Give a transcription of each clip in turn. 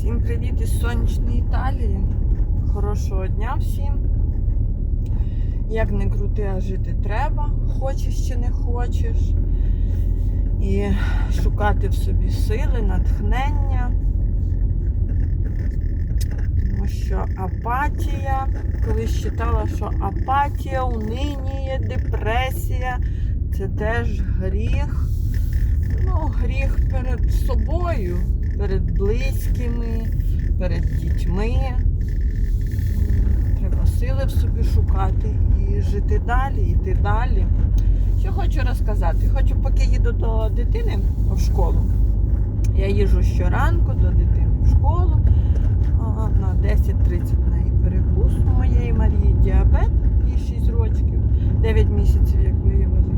Всім привіт із сонячної Італії. Хорошого дня всім. Як не крути, а жити треба, хочеш чи не хочеш. І шукати в собі сили, натхнення. Тому що апатія, колись читала, що апатія, унинія, депресія це теж гріх. Ну, гріх перед собою, перед близькими, перед дітьми. Треба сили в собі шукати і жити далі, йти далі. Що хочу розказати? Хочу, поки їду до дитини в школу. Я їжджу щоранку до дитини в школу. На 10.30 неї перекус у моєї Марії діабет, їй 6 років, 9 місяців, як виявили.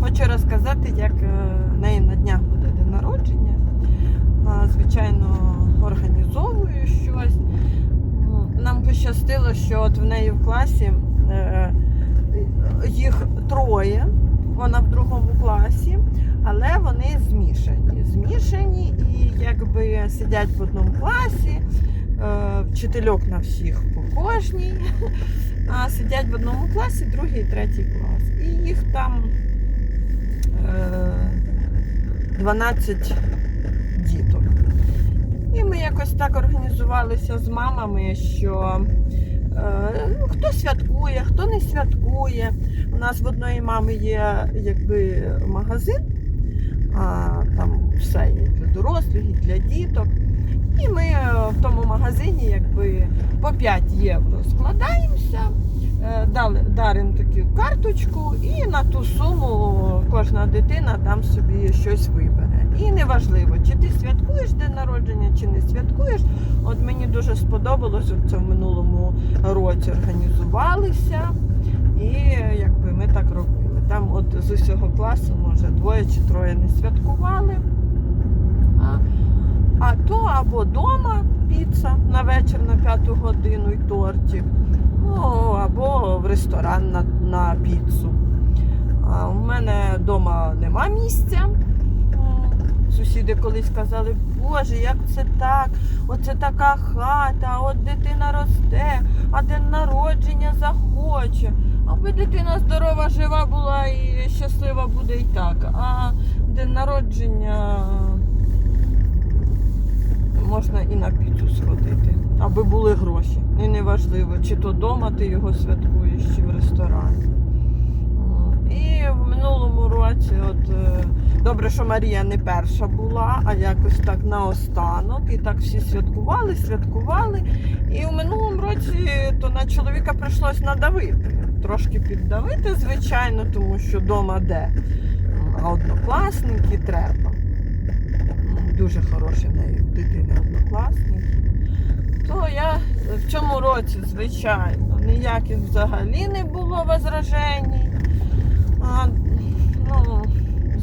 Хочу розказати, як е, в неї на днях буде день народження. Звичайно, організовую щось. Нам пощастило, що от в неї в класі е, їх троє, вона в другому класі, але вони змішані. Змішані і якби сидять в одному класі, е, вчительок на всіх по кожній, а сидять в одному класі, другий, третій клас. І їх там е, 12 діток. І ми якось так організувалися з мамами, що е, хто святкує, хто не святкує. У нас в одної мами є якби магазин, а там все є для дорослих, і для діток. І ми е, в тому магазині якби по 5 євро складаємося, е, даримо таку карточку, і на ту суму кожна дитина там собі щось вибере. Неважливо, чи ти святкуєш день народження, чи не святкуєш. От мені дуже сподобалось, це в минулому році організувалися, і якби ми так робили. Там от з усього класу, може, двоє чи троє не святкували. А, а то або вдома піца на вечір на п'яту годину і тортик, ну, або в ресторан на, на піцу. А у мене вдома нема місця. Сусіди колись казали, Боже, як це так? Оце така хата, от дитина росте, а день народження захоче. Аби дитина здорова, жива була і щаслива буде і так. А день народження можна і на піцу сходити, аби були гроші. І неважливо, чи то вдома ти його святкуєш, чи в ресторані. І в минулому році, от е, добре, що Марія не перша була, а якось так наостанок. І так всі святкували, святкували. І в минулому році то на чоловіка прийшлось надавити. Трошки піддавити, звичайно, тому що вдома де. Однокласники треба. Дуже хороші в неї дитини однокласники. То я в цьому році, звичайно, ніяких взагалі не було возражень. А, ну,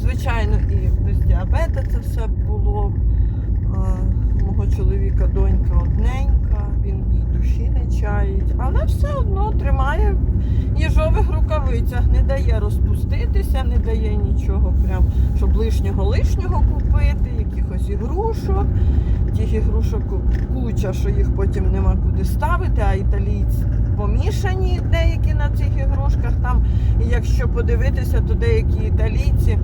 звичайно, і без діабета це все було. Мого чоловіка донька одненька, він в душі не чаїть, але все одно тримає в їжових рукавицях, не дає розпуститися, не дає нічого, прям, щоб лишнього лишнього купити, якихось ігрушок. Тих ігрушок куча, що їх потім нема куди ставити, а італійці помішані деякі на цих ігрушках. Там, і якщо подивитися, то деякі італійці,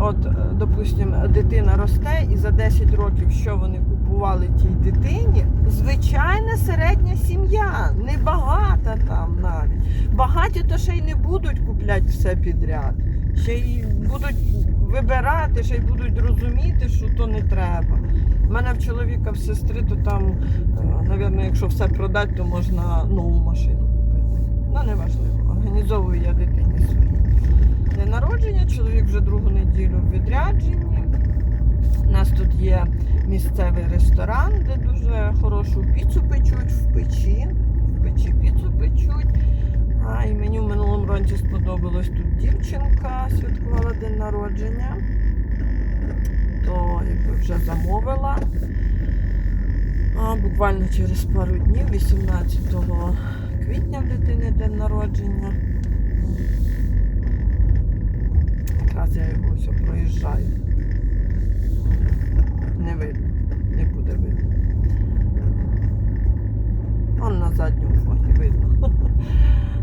от, е, допустимо, дитина росте, і за 10 років, що вони купували тій дитині, звичайна середня сім'я, небагата там навіть. Багаті то ще й не будуть купляти все підряд. Ще й будуть вибирати, ще й будуть розуміти, що то не треба. У мене в чоловіка в сестри, то там, мабуть, якщо все продати, то можна нову машину купити. Ну, неважливо. Організовую я дитині свої. День народження, чоловік вже другу неділю в відрядженні. У нас тут є місцевий ресторан, де дуже хорошу піцу печуть в печі. В печі піцу печуть. А, і мені в минулому році сподобалось тут дівчинка, святкувала день народження. То якби вже замовила. А, буквально через пару днів, 18 квітня в дитини день народження. Зараз я його все проїжджаю. Не видно, не буде видно. Он на задньому фоні видно.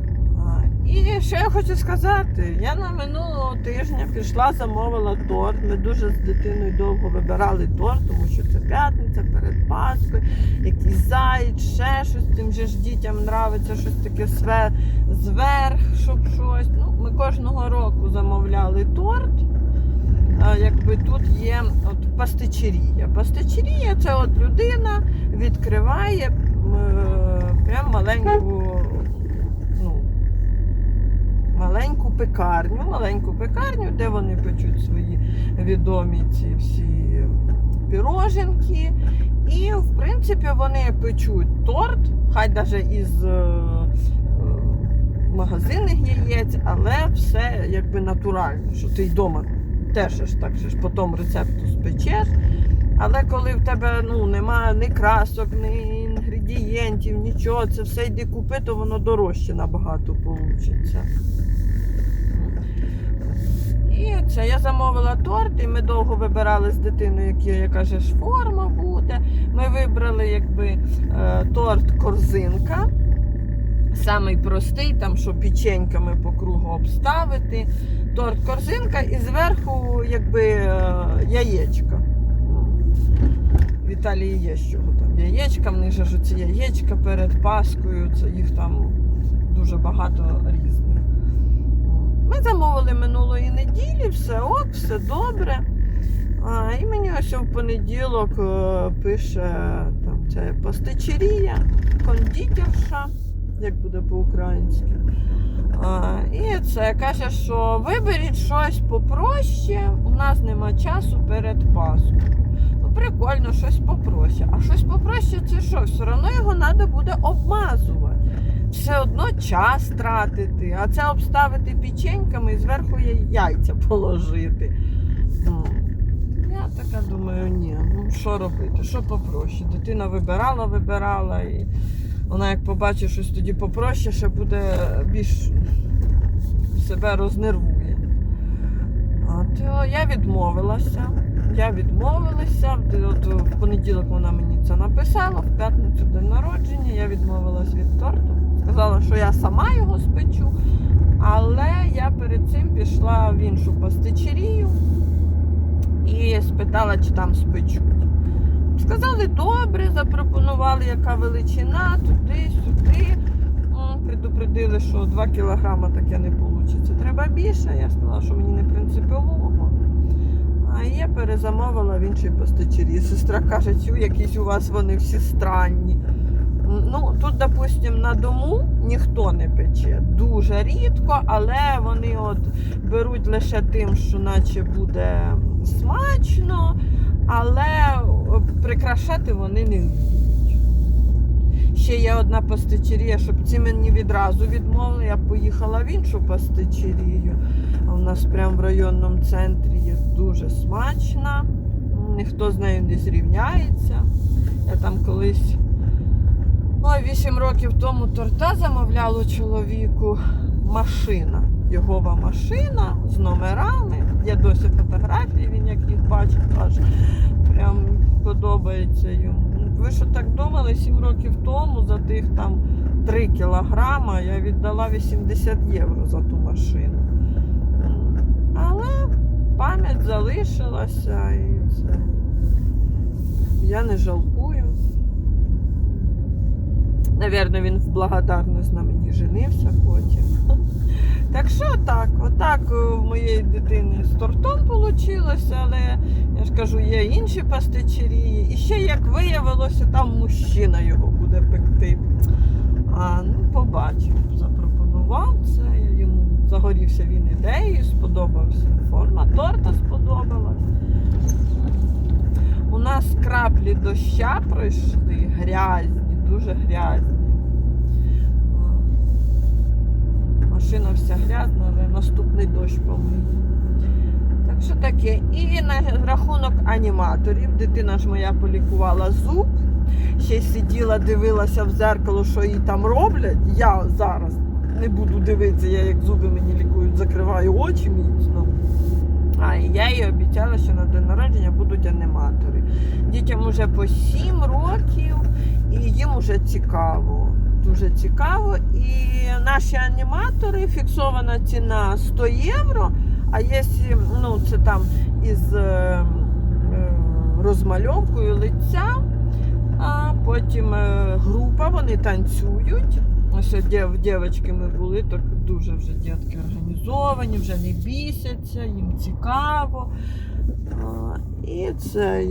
що я хочу сказати? Я на минулого тижня пішла, замовила торт. Ми дуже з дитиною довго вибирали торт, тому що це п'ятниця перед Пасхою, якийсь заєць, ще щось. Тим же ж дітям нравиться щось таке све- зверх, щоб щось. Ну, ми кожного року замовляли торт. Якби тут є от пастичерія. Пастичерія це от людина відкриває е, прям маленьку, маленьку пекарню, маленьку пекарню, де вони печуть свої відомі ці всі піроженки. І, в принципі, вони печуть торт, хай навіть із е, е, магазинних яєць, але все якби натурально, що ти вдома теж ж так ж по тому рецепту спечеш. Але коли в тебе ну, немає ні красок, ні інгредієнтів, нічого, це все йди купи, то воно дорожче набагато вийде. І я замовила торт, і ми довго вибирали з дитиною, які, яка ж форма буде. Ми вибрали якби е, торт корзинка. Самий простий, там що печеньками по кругу обставити. Торт корзинка і зверху якби е, яєчка. В є чого там яєчка, в них же ж ці яєчка перед Паскою, це їх там дуже багато різних. Ми замовили минулої неділі, все ок, все добре. А, і мені ось в понеділок е, пише там це пастичерія, кондитерша, як буде по-українськи. А, і це каже, що виберіть щось попроще, у нас нема часу перед Пасхою. Ну, прикольно, щось попроще. А щось попроще це що? Все одно його треба буде обмазувати. Все одно час тратити, а це обставити печеньками і зверху яй- яйця положити. Ну, я така думаю, ні, ну що робити, що попроще. Дитина вибирала, вибирала, і вона як побачить щось тоді попроще, ще буде більш себе рознервує. То я відмовилася. Я відмовилася. От в понеділок вона мені це написала, в п'ятницю день народження, я відмовилась від торту. Сказала, що я сама його спечу. Але я перед цим пішла в іншу пастичерію і спитала, чи там спечуть. Сказали, добре, запропонували, яка величина, туди, сюди. Предупредили, що 2 кілограма таке не вийде. Треба більше. Я сказала, що мені не принципово. А я перезамовила в іншій постачері. Сестра каже, цю якісь у вас вони всі странні. Ну, тут, допустим, на дому ніхто не пече. Дуже рідко, але вони от беруть лише тим, що наче буде смачно, але прикрашати вони не вміють. Ще є одна пастичерія, щоб ці мені відразу відмовили. Я поїхала в іншу пастичерію. У нас прямо в районному центрі є дуже смачна. Ніхто з нею не зрівняється. Я там колись ой, 8 років тому торта замовляла чоловіку машина. Йогова машина з номерами. Є досі фотографії, він як їх бачить, аж прям подобається йому. Ви що так думали, 7 років тому за тих там 3 кілограма я віддала 80 євро за ту машину. Але пам'ять залишилася і це. Я не жалкую. Навірно, він в благодарність на мені женився потім. Так що так, отак е, в моєї дитини з тортом вийшло, але я ж кажу, є інші пастичерії. І ще, як виявилося, там мужчина його буде пекти. А, ну, побачив, запропонував це. Йому загорівся він ідеєю, сподобався. Форма торта сподобалась. У нас краплі доща пройшли, грязні, дуже грязні. Машина вся грязна, але наступний дощ помиє. Так що таке. І на рахунок аніматорів. Дитина ж моя полікувала зуб. Ще сиділа, дивилася в зеркало, що їй там роблять. Я зараз не буду дивитися, я як зуби мені лікують, закриваю очі міцно. А я їй обіцяла, що на день народження будуть аніматори. Дітям уже по 7 років і їм уже цікаво. дуже цікаво. І наші аніматори фіксована ціна 100 євро. А якщо ну, це там із е, е, розмальовкою лиця, а потім е, група, вони танцюють. Ось дівчатки ми були, так дуже вже дітки організовані, вже не бісяться, їм цікаво. І це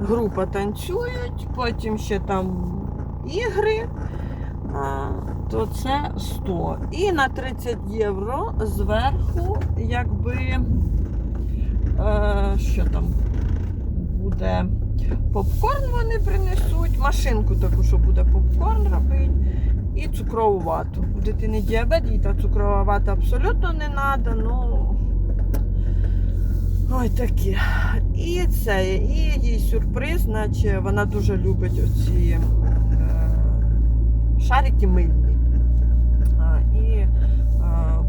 група танцюють, потім ще там ігри, то це 100. І на 30 євро зверху, якби е, що там буде попкорн вони принесуть, машинку таку, що буде попкорн робити, і цукрову вату. У дитини діабет, їй та цукрова вата абсолютно не треба, ну. Ой, такі. І це, і їй сюрприз, наче вона дуже любить оці е, шарики мильні. А, і е,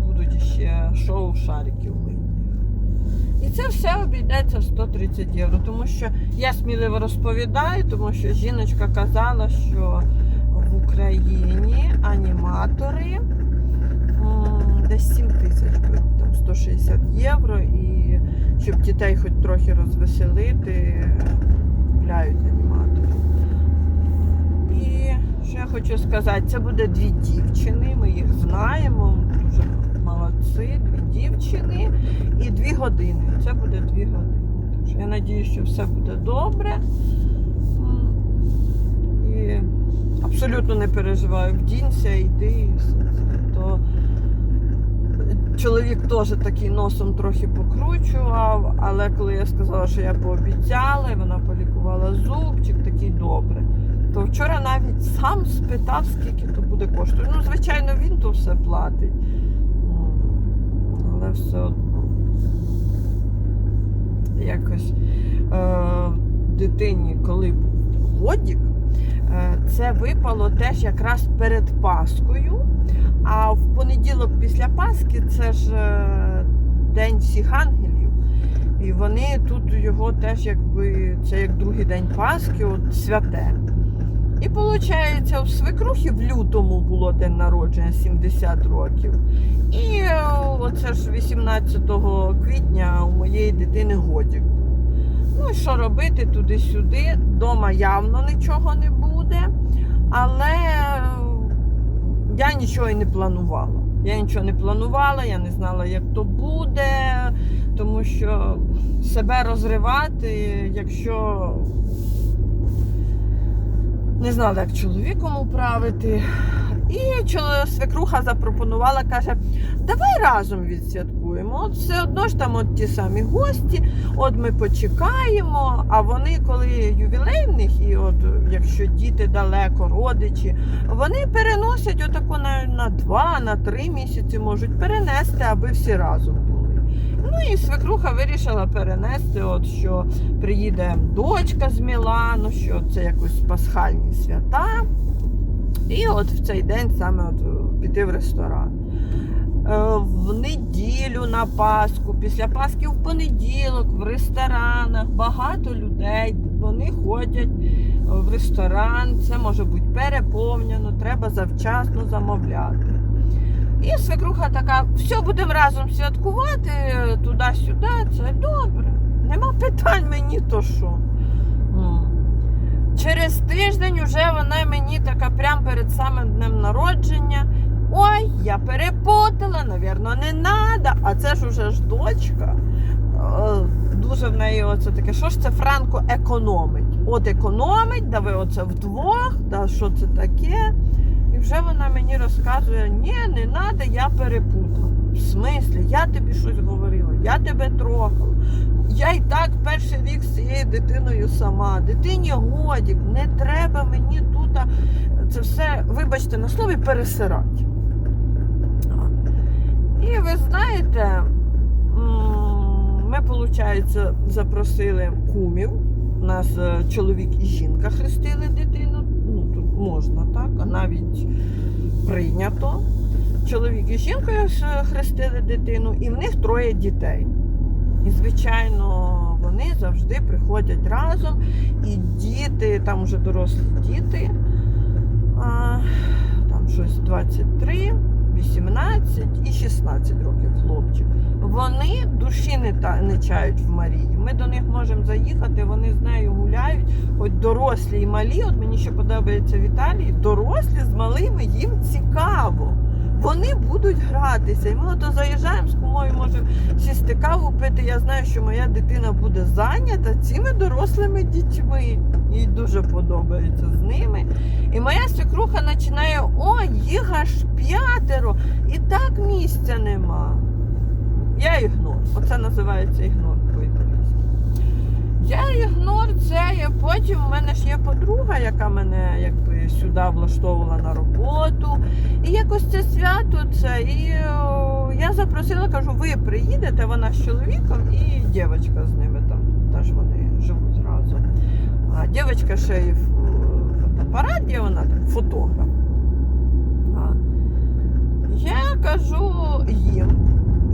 будуть ще шоу шариків мильних. І це все обійдеться 130 євро, тому що я сміливо розповідаю, тому що жіночка казала, що в Україні аніматори десь 7 тисяч там 160 євро, і щоб дітей хоч трохи розвеселити, купляють аніматори. І що я хочу сказати, це буде дві дівчини, ми їх знаємо, дуже молодці, дві дівчини і дві години. Це буде дві години. Що я сподіваюся, що все буде добре. І абсолютно не переживаю, вдінься, йди. То чоловік теж такий носом трохи покручував, але коли я сказала, що я пообіцяла, і вона полікувала зубчик, такий добре. То вчора навіть сам спитав, скільки то буде коштувати. Ну, звичайно, він то все платить. Але все одно. Якось е, дитині, коли був годік, це випало теж якраз перед Паскою. А в понеділок після Пасхи це ж е, День всіх ангелів. І вони тут його теж якби це як другий день Пасхи, от святе. І виходить, у свекрухи в лютому було день народження 70 років. І е, оце ж 18 квітня у моєї дитини годік. Ну що робити туди-сюди? Дома явно нічого не буде, але е, я нічого і не планувала. Я нічого не планувала, я не знала, як то буде, тому що себе розривати, якщо не знала, як чоловіком управити. І свекруха запропонувала, каже, давай разом відсвяткуємо. От все одно ж там от ті самі гості, от ми почекаємо, а вони, коли ювілей в них, і от якщо діти далеко, родичі, вони переносять отако на, на два, на три місяці можуть перенести, аби всі разом були. Ну і свекруха вирішила перенести, от що приїде дочка з Мілану, що це якось пасхальні свята. І от в цей день саме от піти в ресторан. Е, В неділю на Пасху, після Пасхи в понеділок, в ресторанах багато людей. Вони ходять в ресторан, це може бути переповнено, треба завчасно замовляти. І свекруха така, все будемо разом святкувати, туди-сюди, це добре. Нема питань мені то що. Через тиждень вже вона мені така прямо перед самим днем народження. Ой, я перепутала, навірно, не треба. А це ж уже ж дочка. Е, Дуже в неї оце таке, що ж це Франко економить? От економить, да оце вдвох, да що це таке? І вже вона мені розказує, ні, не треба, я перепутала. В смислі, я тобі щось говорила, я тебе трогала. Я і так перший рік з цією дитиною сама. Дитині годік, не треба мені тут це все, вибачте, на слові пересирати. І ви знаєте, ми, виходить, запросили кумів. У нас е, чоловік і жінка хрестили дитину. Ну, тут можна так, а навіть прийнято. Чоловік і жінкою ж хрестили дитину, і в них троє дітей. І, звичайно, вони завжди приходять разом, і діти, там вже дорослі діти, А, там щось 23, 18 і 16 років хлопчик. Вони душі не, та, не чають в Марії. Ми до них можемо заїхати, вони з нею гуляють. Хоч дорослі і малі, от мені ще подобається в Італії, дорослі з малими їм цікаво. Вони будуть гратися. І ми ото заїжджаємо з кумою, можемо сісти каву пити. Я знаю, що моя дитина буде зайнята цими дорослими дітьми. Їй дуже подобається з ними. І моя свекруха починає: о, їх аж п'ятеро, і так місця нема. Я ігнор. Оце називається ігнор. Я ігнор це, я потім в мене ж є подруга, яка мене якби сюди влаштовувала на роботу. І якось це свято це. І я запросила, кажу, ви приїдете, вона з чоловіком і дівчинка з ними там. Теж вони живуть разом. А дівчинка ще й в в вона фотограф. А. Я кажу їм,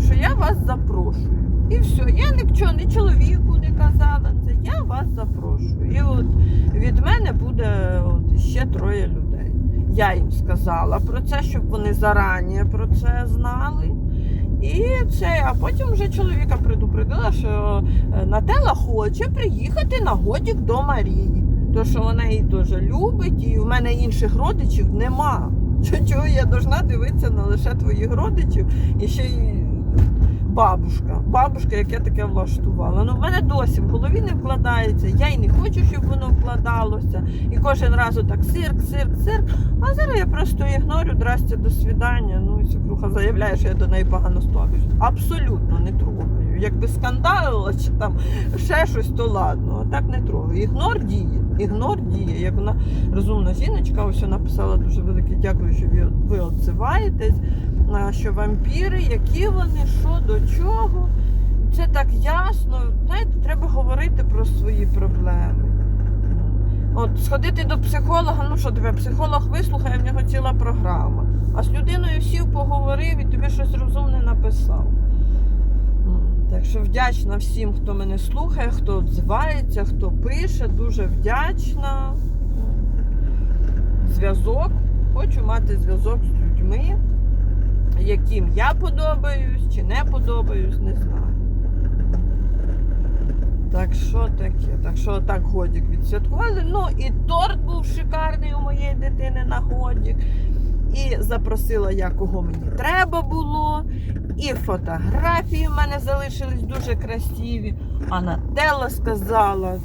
що я вас запрошую. І все, я нічого ні чоловіку не казала, це я вас запрошую. І от від мене буде от ще троє людей. Я їм сказала про це, щоб вони зарані про це знали. І це, а потім вже чоловіка предупредила, що е, Нателла хоче приїхати на годік до Марії. То, що вона її дуже любить, і в мене інших родичів нема. Чого я должна дивитися на лише твоїх родичів і ще й бабушка. Бабушка, яке таке влаштувала. Ну, в мене досі в голові не вкладається. Я й не хочу, щоб воно вкладалося. І кожен раз отак цирк, цирк, цирк. А зараз я просто ігнорю, здрасте, до свідання. Ну, і свекруха заявляє, що я до неї погано ставлюсь. Абсолютно не трогаю. Якби скандалила чи там ще щось, то ладно. А так не трогаю. Ігнор діє. Ігнор діє. Як вона розумна жіночка, ось написала дуже велике дякую, що ви, ви. Що вампіри, які вони, що до чого. Це так ясно. Знаєте, треба говорити про свої проблеми. От сходити до психолога, ну що тебе, психолог вислухає, в нього ціла програма. А з людиною сів поговорив і тобі щось розумне написав. Так що вдячна всім, хто мене слухає, хто відзивається, хто пише, дуже вдячна. Зв'язок. Хочу мати зв'язок з людьми, яким я подобаюсь чи не подобаюсь, не знаю. Так що таке? Так що так годік відсвяткували. Ну і торт був шикарний у моєї дитини на годік. І запросила я, кого мені треба було. І фотографії в мене залишились дуже красиві. А Нателла сказала,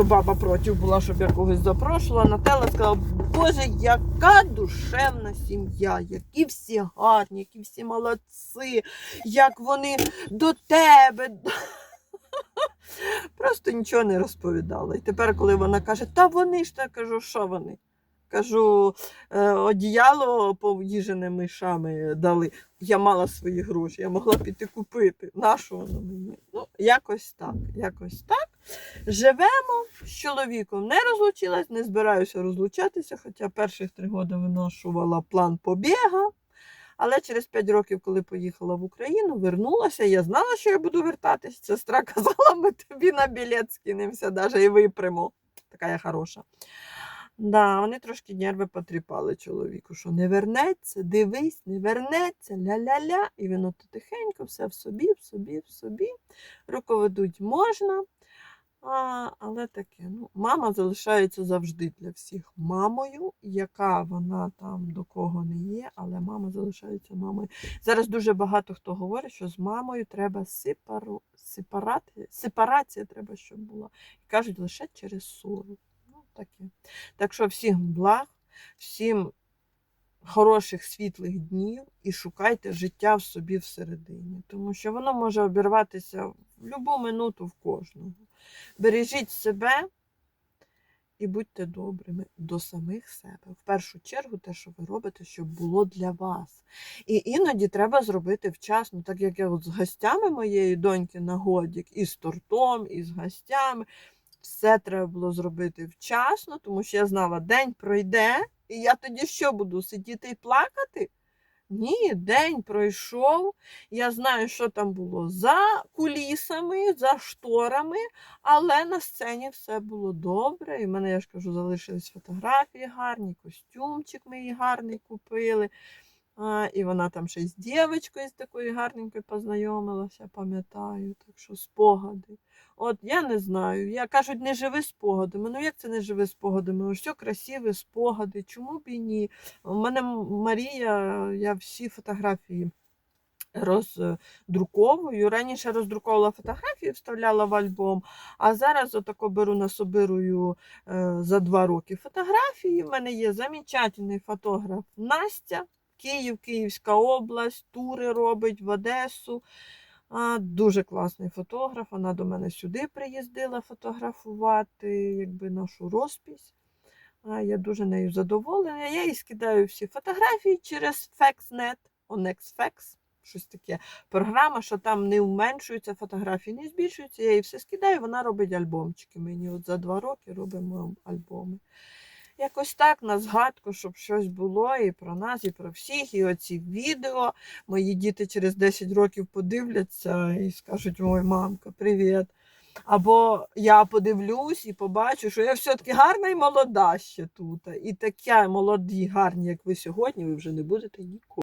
що баба проти була, щоб я когось запрошувала. Нателла сказала, Боже, яка душевна сім'я, які всі гарні, які всі молодці, як вони до тебе. Просто нічого не розповідала. І тепер, коли вона каже, та вони ж так кажу, що вони? Кажу, «Е, одіяло поїжене мишами дали. Я мала свої гроші, я могла піти купити. Нащо воно мені? Ну, якось так, якось так. Живемо з чоловіком. Не розлучилась, не збираюся розлучатися, хоча перших три роки виношувала план побіга. Але через 5 років, коли поїхала в Україну, вернулася. Я знала, що я буду вертатись. Сестра казала, ми тобі на білет скинемося, навіть і випрямо. Така я хороша. Да, вони трошки нерви потріпали чоловіку, що не вернеться, дивись, не вернеться, ля-ля-ля. І він от тихенько, все в собі, в собі, в собі. Руководуть можна. А, але таке, ну, мама залишається завжди для всіх мамою, яка вона там до кого не є, але мама залишається мамою. Зараз дуже багато хто говорить, що з мамою треба сепару, сепарати, сепарація треба, щоб була. І кажуть лише через ссору. Ну, таке. Так що всім благ, всім хороших світлих днів і шукайте життя в собі всередині, тому що воно може обірватися в будь-яку минуту в кожного. Бережіть себе і будьте добрими до самих себе. В першу чергу, те, що ви робите, щоб було для вас. І іноді треба зробити вчасно, так як я от з гостями моєї доньки на годік, і з тортом, і з гостями. Все треба було зробити вчасно, тому що я знала, день пройде, і я тоді що буду сидіти і плакати? Ні, день пройшов. Я знаю, що там було за кулісами, за шторами, але на сцені все було добре. І в мене, я ж кажу, залишились фотографії гарні, костюмчик ми їй гарний купили. А, і вона там ще з дівчинкою з такою гарненькою познайомилася, пам'ятаю. Так що спогади. От я не знаю. Я кажуть, не живи спогадами. Ну як це не живи спогадами? Ось все красиві спогади. Чому б і ні? У мене Марія, я всі фотографії роздруковую. Раніше роздруковувала фотографії, вставляла в альбом, а зараз отако беру насобирую е, за два роки фотографії. У мене є замечательний фотограф Настя, Київ, Київська область, тури робить в Одесу. А, дуже класний фотограф. Вона до мене сюди приїздила фотографувати, якби нашу розпись. А, я дуже нею задоволена. Я їй скидаю всі фотографії через FaxNet, OnexFax, щось таке. Програма, що там не уменшуються фотографії, не збільшуються. Я їй все скидаю, вона робить альбомчики. Мені от за два роки робимо альбоми. Якось так на згадку, щоб щось було і про нас, і про всіх, і оці відео. Мої діти через 10 років подивляться і скажуть: ой, мамка, привіт. Або я подивлюсь і побачу, що я все-таки гарна і молода ще тут. І такі молоді, гарні, як ви сьогодні, ви вже не будете ніколи.